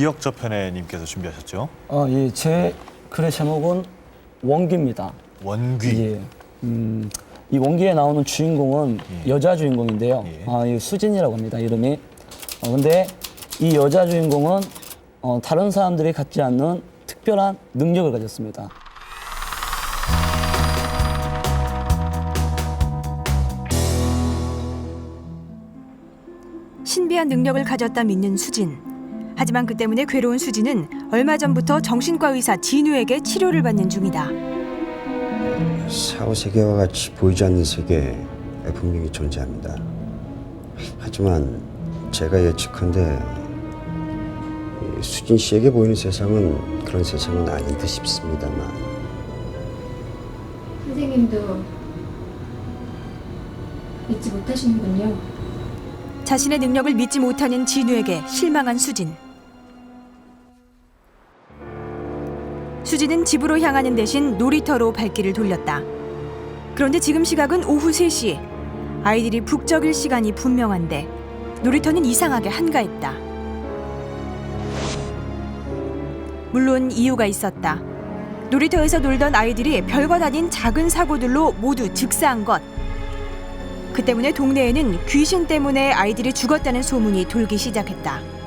기억 저편애님께서 준비하셨죠. 어, 예, 제 글의 제목은 원기입니다. 원귀. 예. 음, 이 원기에 나오는 주인공은 여자 주인공인데요. 예. 아, 이 수진이라고 합니다. 이름이. 어, 근데 이 여자 주인공은 어, 다른 사람들이 갖지 않는 특별한 능력을 가졌습니다. 신비한 능력을 가졌다 믿는 수진. 하지만 그 때문에 괴로운 수진은 얼마 전부터 정신과 의사 진우에게 치료를 받는 중이다. 사후 세계와 같이 보이지 않는 세계에 분명히 존재합니다. 하지만 제가 예측한데 이 수진 씨에게 보이는 세상은 그런 세상은 아닌 듯 싶습니다만 선생님도 믿지 못하시는군요. 자신의 능력을 믿지 못하는 진우에게 실망한 수진. 수진은 집으로 향하는 대신 놀이터로 발길을 돌렸다. 그런데 지금 시각은 오후 3시. 아이들이 북적일 시간이 분명한데 놀이터는 이상하게 한가했다. 물론 이유가 있었다. 놀이터에서 놀던 아이들이 별것 아닌 작은 사고들로 모두 즉사한 것. 그 때문에 동네에는 귀신 때문에 아이들이 죽었다는 소문이 돌기 시작했다.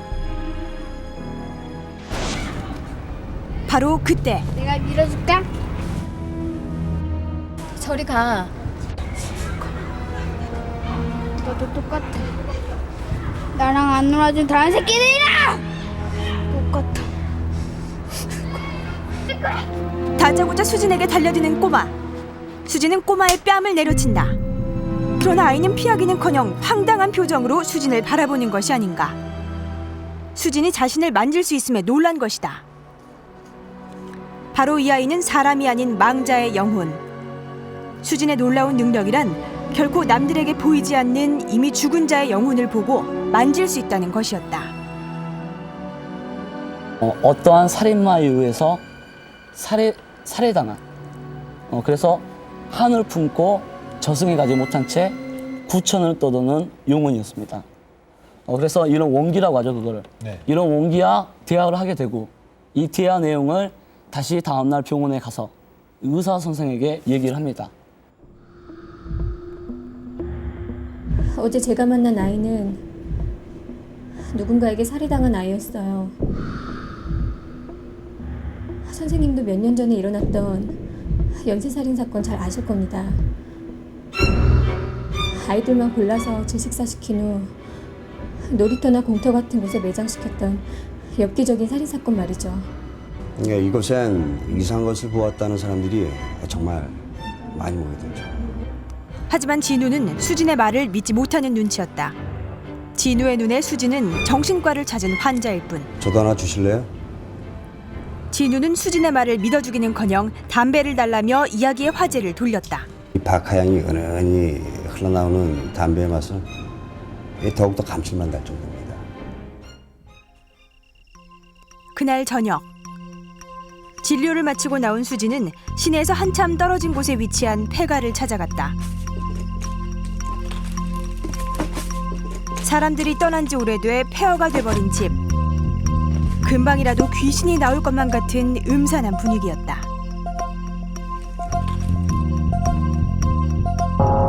바로 그때 내가 밀어줄까? 저리 가. 너도 똑같아. 나랑 안 놀아준 다른 새끼들이랑 똑같아. 다짜고짜 수진에게 달려드는 꼬마. 수진은 꼬마의 뺨을 내려친다. 그러나 아이는 피하기는커녕 황당한 표정으로 수진을 바라보는 것이 아닌가. 수진이 자신을 만질 수 있음에 놀란 것이다. 바로 이 아이는 사람이 아닌 망자의 영혼. 수진의 놀라운 능력이란 결코 남들에게 보이지 않는 이미 죽은 자의 영혼을 보고 만질 수 있다는 것이었다. 어, 어떠한 살인마에 의해서 살해, 살해당한 어, 그래서 한을 품고 저승에 가지 못한 채 구천을 떠도는 영혼이었습니다. 어, 그래서 이런 원기라고 하죠 그거를. 네. 이런 원기와 대화를 하게 되고 이 대화 내용을 다시 다음날 병원에 가서 의사 선생에게 얘기를 합니다. 어제 제가 만난 아이는 누군가에게 살해당한 아이였어요. 선생님도 몇 년 전에 일어났던 연쇄살인 사건 잘 아실 겁니다. 아이들만 골라서 질식사시킨 후 놀이터나 공터 같은 곳에 매장시켰던 엽기적인 살인 사건 말이죠. 예, 이곳엔 이상한 것을 보았다는 사람들이 정말 많이 모여들죠. 하지만 진우는 수진의 말을 믿지 못하는 눈치였다. 진우의 눈에 수진은 정신과를 찾은 환자일 뿐. 저도 하나 주실래요? 진우는 수진의 말을 믿어주기는커녕 담배를 달라며 이야기의 화제를 돌렸다. 이 박하향이 은은히 흘러나오는 담배의 맛은 더욱더 감칠맛 날 정도입니다. 그날 저녁 진료를 마치고 나온 수진은 시내에서 한참 떨어진 곳에 위치한 폐가를 찾아갔다. 사람들이 떠난 지 오래돼 폐허가 돼버린 집. 금방이라도 귀신이 나올 것만 같은 음산한 분위기였다.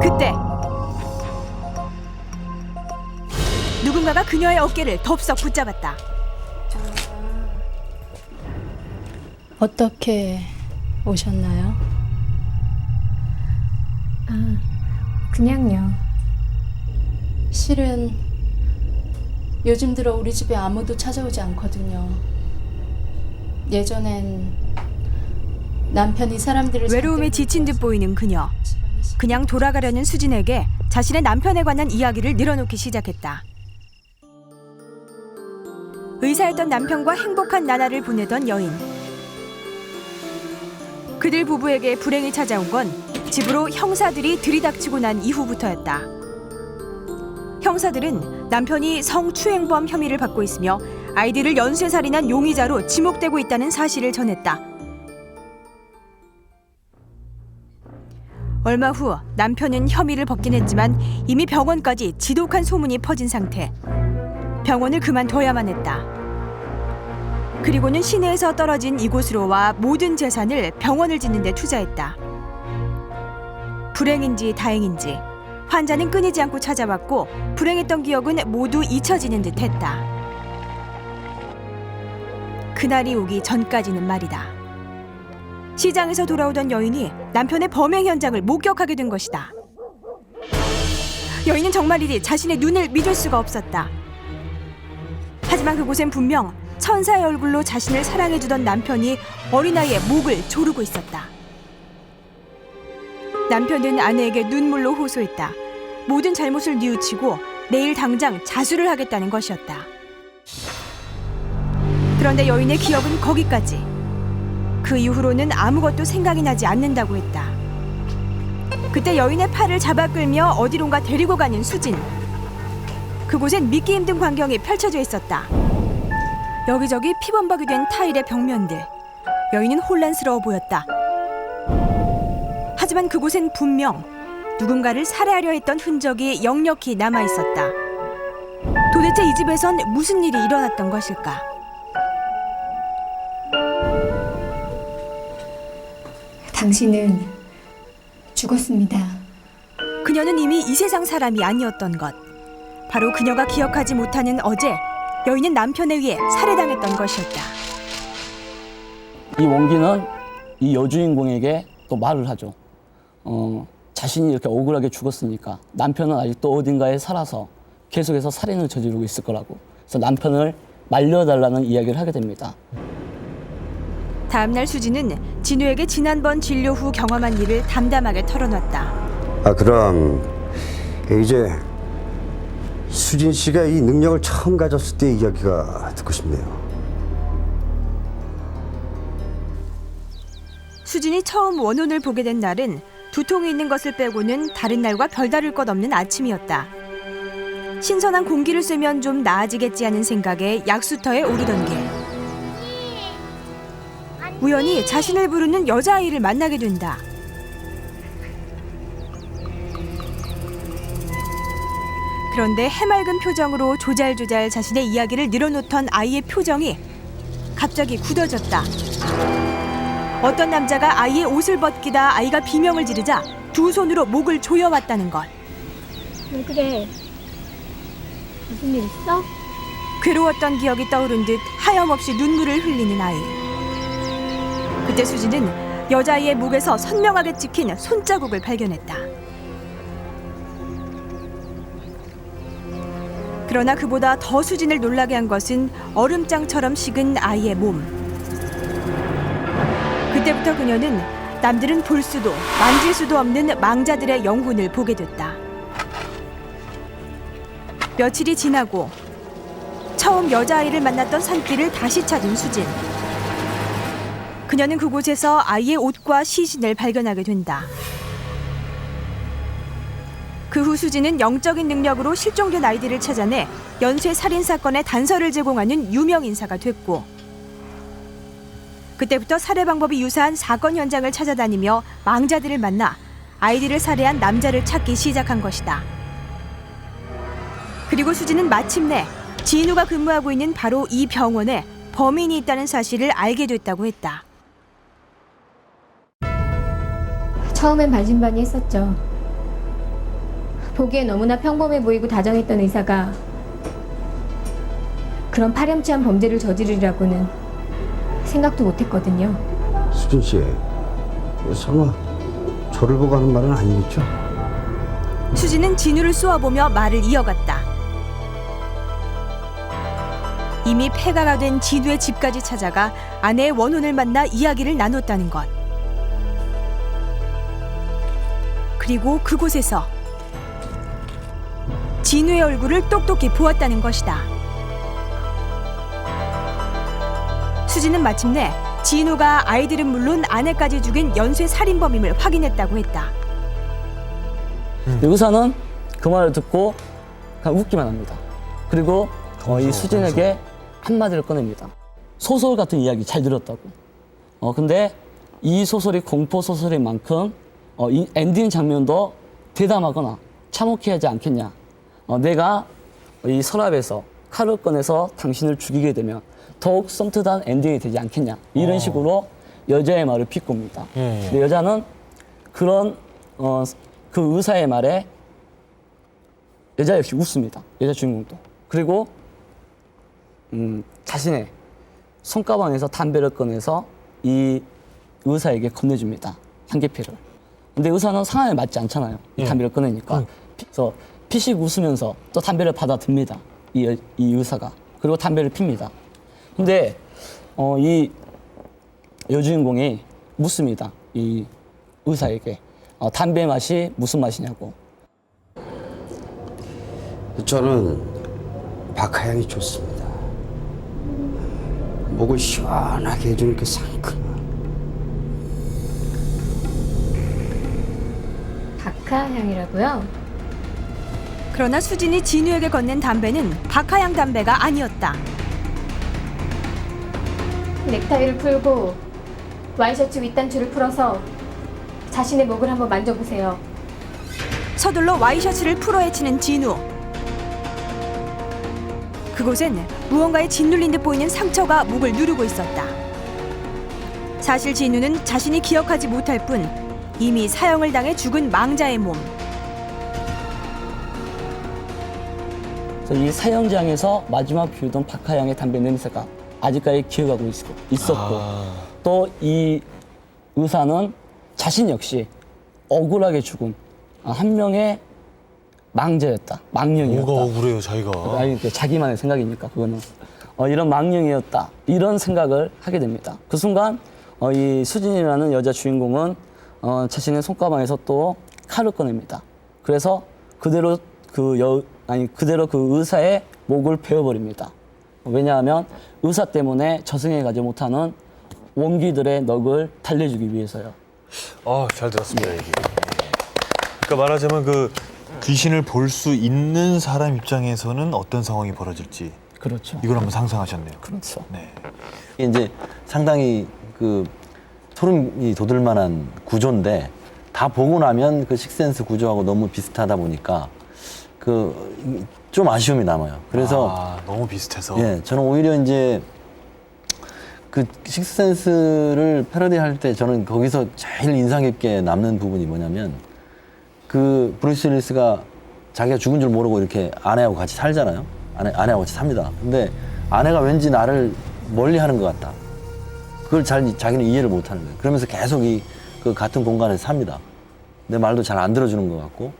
그때 누군가가 그녀의 어깨를 덥석 붙잡았다. 어떻게 오셨나요? 아, 그냥요. 실은 요즘 들어 우리 집에 아무도 찾아오지 않거든요. 예전엔 남편이 사람들을 외로움에 지친 듯 보이는 그녀. 그냥 돌아가려는 수진에게 자신의 남편에 관한 이야기를 늘어놓기 시작했다. 의사였던 남편과 행복한 나날을 보내던 여인. 그들 부부에게 불행이 찾아온 건 집으로 형사들이 들이닥치고 난 이후부터였다. 형사들은 남편이 성추행범 혐의를 받고 있으며 아이들을 연쇄살인한 용의자로 지목되고 있다는 사실을 전했다. 얼마 후 남편은 혐의를 벗긴 했지만 이미 병원까지 지독한 소문이 퍼진 상태. 병원을 그만둬야만 했다. 그리고는 시내에서 떨어진 이곳으로 와 모든 재산을 병원을 짓는 데 투자했다. 불행인지 다행인지 환자는 끊이지 않고 찾아왔고 불행했던 기억은 모두 잊혀지는 듯했다. 그날이 오기 전까지는 말이다. 시장에서 돌아오던 여인이 남편의 범행 현장을 목격하게 된 것이다. 여인은 정말이지 자신의 눈을 믿을 수가 없었다. 하지만 그곳엔 분명 천사의 얼굴로 자신을 사랑해주던 남편이 어린아이의 목을 조르고 있었다. 남편은 아내에게 눈물로 호소했다. 모든 잘못을 뉘우치고 내일 당장 자수를 하겠다는 것이었다. 그런데 여인의 기억은 거기까지. 그 이후로는 아무것도 생각이 나지 않는다고 했다. 그때 여인의 팔을 잡아 끌며 어디론가 데리고 가는 수진. 그곳엔 믿기 힘든 광경이 펼쳐져 있었다. 여기저기 피범벅이 된 타일의 벽면들. 여인은 혼란스러워 보였다. 하지만 그곳엔 분명 누군가를 살해하려 했던 흔적이 역력히 남아 있었다. 도대체 이 집에선 무슨 일이 일어났던 것일까? 당신은 죽었습니다. 그녀는 이미 이 세상 사람이 아니었던 것. 바로 그녀가 기억하지 못하는 어제 여인은 남편에 의해 살해당했던 것이었다. 이 원기는 이 여주인공에게 또 말을 하죠. 어, 자신이 이렇게 억울하게 죽었으니까 남편은 아직도 어딘가에 살아서 계속해서 살인을 저지르고 있을 거라고. 그래서 남편을 말려달라는 이야기를 하게 됩니다. 다음 날 수지는 진우에게 지난번 진료 후 경험한 일을 담담하게 털어놨다. 아 그럼 이제 수진 씨가 이 능력을 처음 가졌을 때 이야기가 듣고 싶네요. 수진이 처음 원혼을 보게 된 날은 두통이 있는 것을 빼고는 다른 날과 별다를 것 없는 아침이었다. 신선한 공기를 쐬면 좀 나아지겠지 하는 생각에 약수터에 오르던 길. 우연히 자신을 부르는 여자아이를 만나게 된다. 그런데 해맑은 표정으로 조잘조잘 자신의 이야기를 늘어놓던 아이의 표정이 갑자기 굳어졌다. 어떤 남자가 아이의 옷을 벗기다 아이가 비명을 지르자 두 손으로 목을 조여왔다는 것. 왜 그래? 무슨 일 있어? 괴로웠던 기억이 떠오른 듯 하염없이 눈물을 흘리는 아이. 그때 수지는 여자아이의 목에서 선명하게 찍힌 손자국을 발견했다. 그러나 그보다 더 수진을 놀라게 한 것은 얼음장처럼 식은 아이의 몸. 그때부터 그녀는 남들은 볼 수도 만질 수도 없는 망자들의 영혼을 보게 됐다. 며칠이 지나고 처음 여자아이를 만났던 산길을 다시 찾은 수진. 그녀는 그곳에서 아이의 옷과 시신을 발견하게 된다. 그 후 수진은 영적인 능력으로 실종된 아이들을 찾아내 연쇄 살인 사건의 단서를 제공하는 유명 인사가 됐고 그때부터 살해 방법이 유사한 사건 현장을 찾아다니며 망자들을 만나 아이들을 살해한 남자를 찾기 시작한 것이다. 그리고 수지는 마침내 진우가 근무하고 있는 바로 이 병원에 범인이 있다는 사실을 알게 됐다고 했다. 처음엔 반신반의했었죠. 보기에 너무나 평범해 보이고 다정했던 의사가 그런 파렴치한 범죄를 저지르리라고는 생각도 못했거든요. 수진 씨, 설마 저를 보고 하는 말은 아니겠죠? 수지는 진우를 쏘아보며 말을 이어갔다. 이미 폐가가 된 진우의 집까지 찾아가 아내의 원혼을 만나 이야기를 나눴다는 것. 그리고 그곳에서 진우의 얼굴을 똑똑히 보았다는 것이다. 수지는 마침내 진우가 아이들은 물론 아내까지 죽인 연쇄 살인범임을 확인했다고 했다. 의사는 그 말을 듣고 그냥 웃기만 합니다. 그리고 어, 이 수진에게 한마디를 꺼냅니다. 소설 같은 이야기 잘 들었다고. 어, 근데 이 소설이 공포 소설인 만큼 어, 이 엔딩 장면도 대담하거나 참혹해야 하지 않겠냐. 어, 내가 이 서랍에서 칼을 꺼내서 당신을 죽이게 되면 더욱 썸트한 엔딩이 되지 않겠냐 이런 식으로 여자의 말을 비꼽니다. 예, 예. 근데 여자는 그런 어, 그 의사의 말에 여자 역시 웃습니다. 여자 주인공도 그리고 음, 자신의 손가방에서 담배를 꺼내서 이 의사에게 건네줍니다. 향기피를. 근데 의사는 상황에 맞지 않잖아요. 이 예. 담배를 꺼내니까. 피- 그래서 피식 웃으면서 또 담배를 받아 듭니다. 이, 여- 이 의사가. 그리고 담배를 핍니다. 근데 어, 이 여주인공이 묻습니다. 이 의사에게 어, 담배 맛이 무슨 맛이냐고. 저는 박하향이 좋습니다. 목을 시원하게 해주는 그 상큼함. 박하향이라고요? 그러나 수진이 진우에게 건넨 담배는 박하향 담배가 아니었다. 넥타이를 풀고 와이셔츠 윗단추를 풀어서 자신의 목을 한번 만져보세요. 서둘러 와이셔츠를 풀어 헤치는 진우. 그곳엔 무언가에 짓눌린 듯 보이는 상처가 목을 누르고 있었다. 사실 진우는 자신이 기억하지 못할 뿐 이미 사형을 당해 죽은 망자의 몸. 그래서 이 사형장에서 마지막 피우던 박하양의 담배 냄새가 아직까지 기억하고 있, 있었고 또이 의사는 자신 역시 억울하게 죽은 한 명의 망자였다. 망령이었다. 뭐가 억울해요, 자기가. 아니 그 자기만의 생각이니까 그거는 어, 이런 망령이었다 이런 생각을 하게 됩니다. 그 순간 어, 이 수진이라는 여자 주인공은 어, 자신의 손가방에서 또 칼을 꺼냅니다. 그래서 그대로 그 여, 아니 그대로 그 의사의 목을 베어버립니다. 왜냐하면 의사 때문에 저승에 가지 못하는 원기들의 넋을 달래주기 위해서요. 아, 잘 들었습니다, 얘기. 그러니까 말하자면 그 귀신을 볼 수 있는 사람 입장에서는 어떤 상황이 벌어질지 그렇죠. 이걸 한번 상상하셨네요. 그렇죠. 네. 이게 이제 상당히 그 소름이 돋을 만한 구조인데 다 보고 나면 그 식센스 구조하고 너무 비슷하다 보니까 그 좀 아쉬움이 남아요. 그래서 아, 너무 비슷해서. 예, 저는 오히려 이제 그 식스센스를 패러디 할 때 저는 거기서 제일 인상 깊게 남는 부분이 뭐냐면 그 브루스 윌리스가 자기가 죽은 줄 모르고 이렇게 아내하고 같이 살잖아요. 아내, 아내하고 같이 삽니다. 근데 아내가 왠지 나를 멀리 하는 것 같다. 그걸 잘 자기는 이해를 못 하는 거예요. 그러면서 계속 이 그 같은 공간에서 삽니다. 내 말도 잘 안 들어주는 것 같고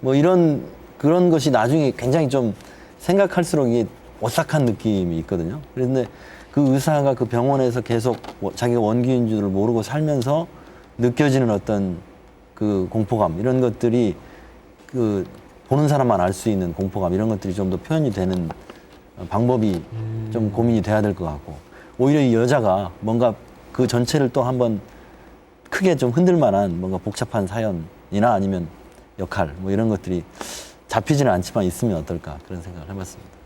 뭐 이런 그런 것이 나중에 굉장히 좀 생각할수록 이게 오싹한 느낌이 있거든요. 그런데 그 의사가 그 병원에서 계속 워- 자기가 원기인 줄을 모르고 살면서 느껴지는 어떤 그 공포감 이런 것들이 그 보는 사람만 알 수 있는 공포감 이런 것들이 좀 더 표현이 되는 방법이 좀 고민이 돼야 될 것 같고 오히려 이 여자가 뭔가 그 전체를 또 한번 크게 좀 흔들 만한 뭔가 복잡한 사연이나 아니면 역할 뭐 이런 것들이 잡히지는 않지만 있으면 어떨까 그런 생각을 해봤습니다.